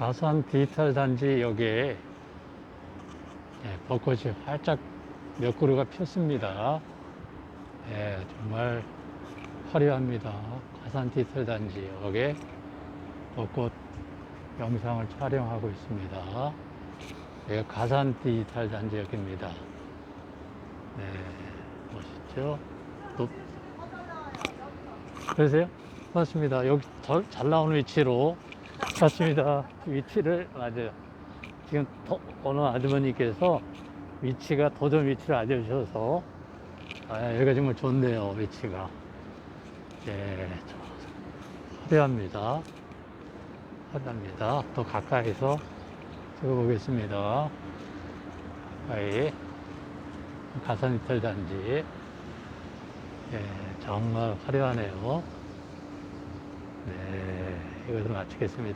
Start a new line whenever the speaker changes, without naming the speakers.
가산 디지털 단지 여기에 예, 벚꽃이 활짝 몇 그루가 폈습니다. 예, 정말 화려합니다. 가산 디지털 단지 여기에 벚꽃 영상을 촬영하고 있습니다. 여기가 가산 디지털 단지 여기입니다. 네, 멋있죠? 또 그러세요? 맞습니다. 여기 더잘 나오는 위치로 맞습니다. 위치를 맞아요. 지금 더- 어느 아주머니께서 위치가 도전 위치를 알려주셔서 아, 여기가 정말 좋네요. 위치가 예, 저- 화려합니다. 화려합니다. 또 가까이서 찍어보겠습니다. 가까이 가산 이탈 단지 예, 정말 화려하네요. 네, 이것을 마치겠습니다.